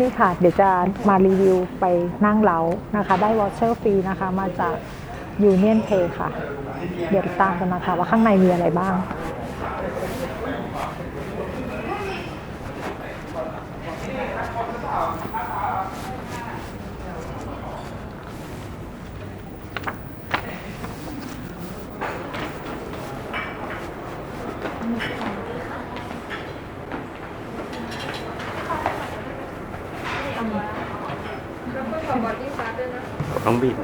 นี่ค่ะ เดี๋ยวจะมารีวิวไปนั่งเล้านะคะ ได้วอชเชอร์ฟรีนะคะ มาจาก Union Pay ค่ะ เดี๋ยวติดตามกันนะคะว่าข้างในมีอะไรบ้าง ต้องบิน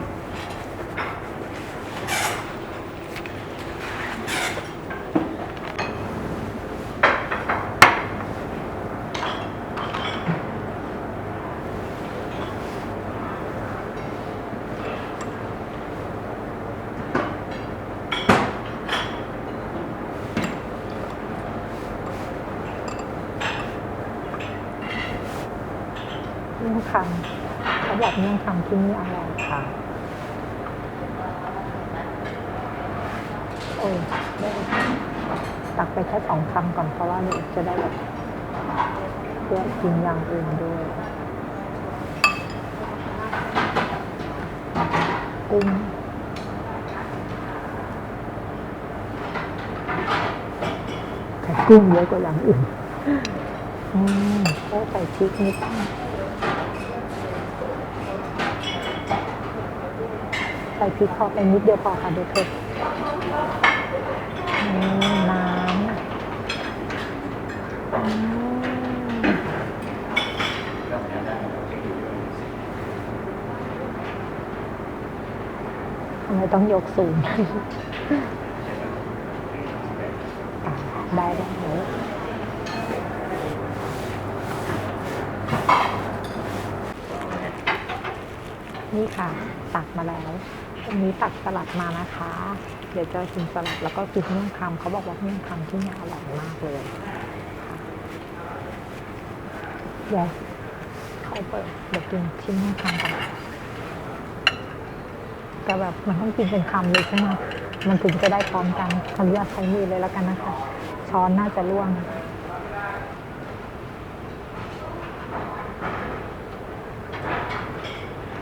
เมี่ยงคำ เขาบอกเมี่ยงคำที่นี่อร่อยค่ะ โอ้ยได้ตักไปแค่สองคำก่อนเพราะว่าเดี๋ยวจะได้แบบเพื่อกินอย่างอื่นด้วย กุ้งแต่กุ้งเยอะกว่าอย่างอื่น อืมก็ใส่พริกนิดนึง ส่พริกพอไปนิดเดียวพอค่ะเดี๋ยวเผ็ดอืมน้ำทำไมต้องยกสูง ได้ได้เลยนี่ค่ะ ตักมาแล้ว วันนี้ตักสลัดมานะคะ เดี๋ยวจะกินสลัดแล้วก็กินเมี่ยงคำเขาบอกว่าเมี่ยงคำที่นี่อร่อยมากเลยเดี๋ยวเขาเปิดเดี๋ยวกินชิ้นเมี่ยงคำก่อนแต่แบบมันต้องกินเป็นคำเลยใช่ไหมมันถึงจะได้พร้อมกันขออนุญาตใช้มือเลยแล้วกันนะคะ ช้อนน่าจะร่วง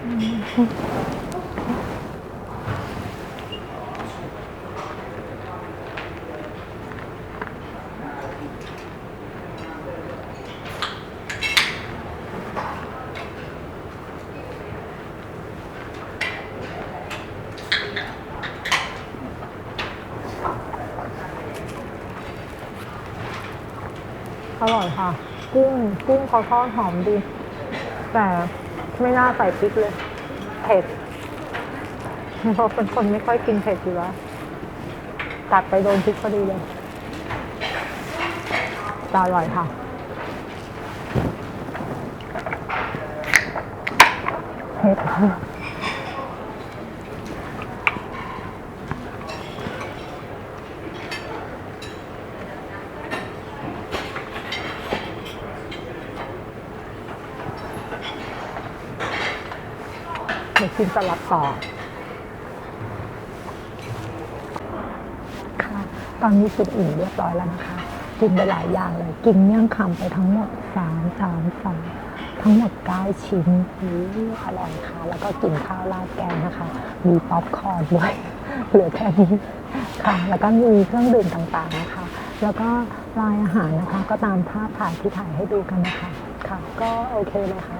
อ อร่อยค่ะ กุ้งกุ้งเขาทอดหอมดี แต่ไม่น่าใส่พริกเลย เผ็ดเพราะเป็นคนไม่ค่อยกินเผ็ดอยู่แล้วตัดไปโดนพริกพอดีเลยแต่อร่อยค่ะเผ็ด เดี๋ยวกินสลัดต่อค่ะตอนนี้กินอิ่มเรียบร้อยแล้วนะคะ กินไปหลายอย่างเลย กินเมี่ยงคำไปทั้งหมดสามสามสองทั้งหมดเก้าชิ้นอู้อร่อยค่ะ แล้วก็กินข้าวราดแกงนะคะ มีป๊อปคอร์นด้วย เหลือแค่นี้ค่ะ แล้วก็มีเครื่องดื่มต่างๆนะคะ แล้วก็รายอาหารนะคะ ก็ตามภาพถ่ายที่ถ่ายให้ดูกันนะคะ ค่ะ ก็โอเคเลยค่ะ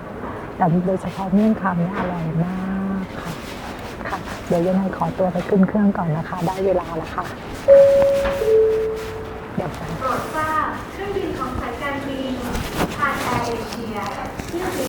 แต่โดยเฉพาะเมี่ยงคำเนี่ยอร่อยมาก ค่ะ เดี๋ยวยังไงขอตัวไปขึ้นเครื่องก่อนนะคะ ได้เวลาแล้วค่ะ เดี๋ยวไป โปรดทราบเครื่องบินของสายการบินทางแอร์เอเชีย